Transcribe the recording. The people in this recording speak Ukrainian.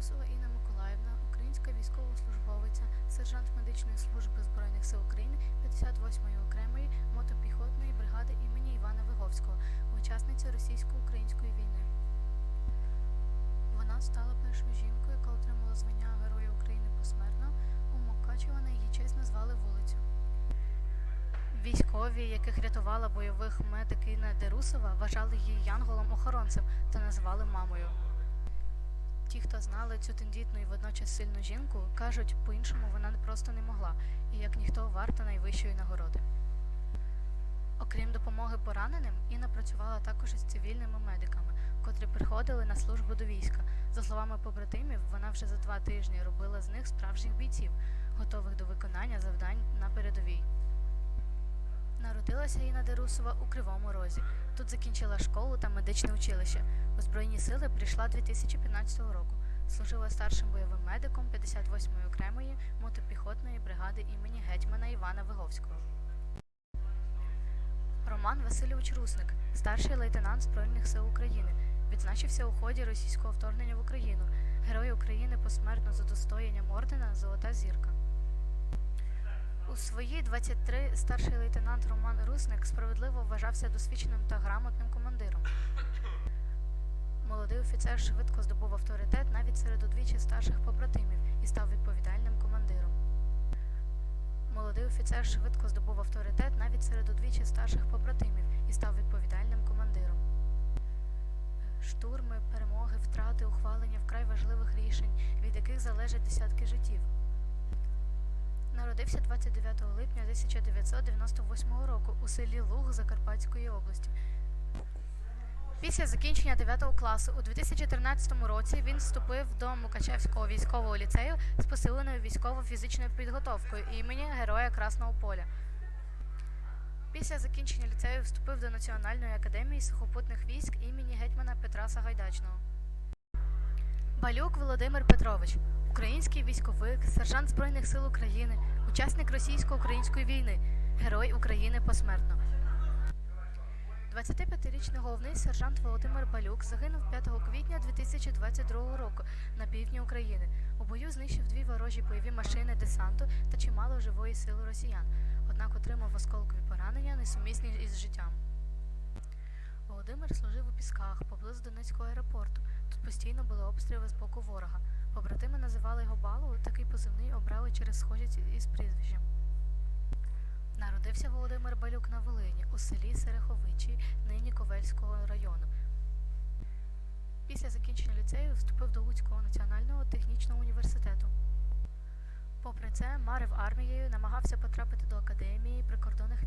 Дерусова Інна Миколаївна, українська військовослужбовиця, сержант медичної служби Збройних сил України 58-ї окремої мотопіхотної бригади імені Івана Виговського, учасниця російсько-української війни. Вона стала першою жінкою, яка отримала звання Героя України посмертно. У Мукачево на її честь назвали вулицю. Військові, яких рятувала бойових медик Інна Дерусова, вважали її янголом-охоронцем та називали мамою. Ті, хто знали цю тендітну і водночас сильну жінку, кажуть, по-іншому вона просто не могла, і як ніхто варта найвищої нагороди. Окрім допомоги пораненим, Інна працювала також із цивільними медиками, котрі приходили на службу до війська. За словами побратимів, вона вже за два тижні робила з них справжніх бійців, готових до виконання завдань на передовій. Народилася Інна Дерусова у Кривому Розі. Тут закінчила школу та медичне училище. У Збройні сили прийшла 2015 року. Служила старшим бойовим медиком 58-ї окремої мотопіхотної бригади імені гетьмана Івана Виговського. Роман Васильович Русник, старший лейтенант Збройних сил України, відзначився у ході російського вторгнення в Україну. Герой України посмертно за достоянням ордена Золота зірка. У свої 23 старший лейтенант Роман Русник справедливо вважався досвідченим та грамотним командиром. Молодий офіцер швидко здобув авторитет навіть серед удвічі старших побратимів і став відповідальним командиром. Молодий офіцер швидко здобув авторитет навіть серед удвічі старших побратимів і став відповідальним командиром. Штурми, перемоги, втрати, ухвалення вкрай важливих рішень, від яких залежать десятки життів. Народився 29 липня 1998 року у селі Луг Закарпатської області. Після закінчення 9 класу у 2013 році він вступив до Мукачевського військового ліцею з посиленою військово-фізичною підготовкою імені Героя Красного Поля. Після закінчення ліцею вступив до Національної академії сухопутних військ імені гетьмана Петра Сагайдачного. Балюк Володимир Петрович, український військовик, сержант Збройних сил України, учасник російсько-української війни, герой України посмертно. 25-річний головний сержант Володимир Балюк загинув 5 квітня 2022 року на півдні України. У бою знищив дві ворожі бойові машини десанту та чимало живої сили росіян, однак отримав осколкові поранення, несумісні із життям. Володимир служив у Пісках поблизу Донецького аеропорту. Тут постійно були обстріли з боку ворога. Побратими називали його Балу, такий позивний обрали через схожість із прізвищем. Народився Володимир Балюк на Волині у селі Сереховичі, нині Ковельського району. Після закінчення ліцею вступив до Луцького національного технічного університету. Попри це, марив армією, намагався потрапити до академії прикордонних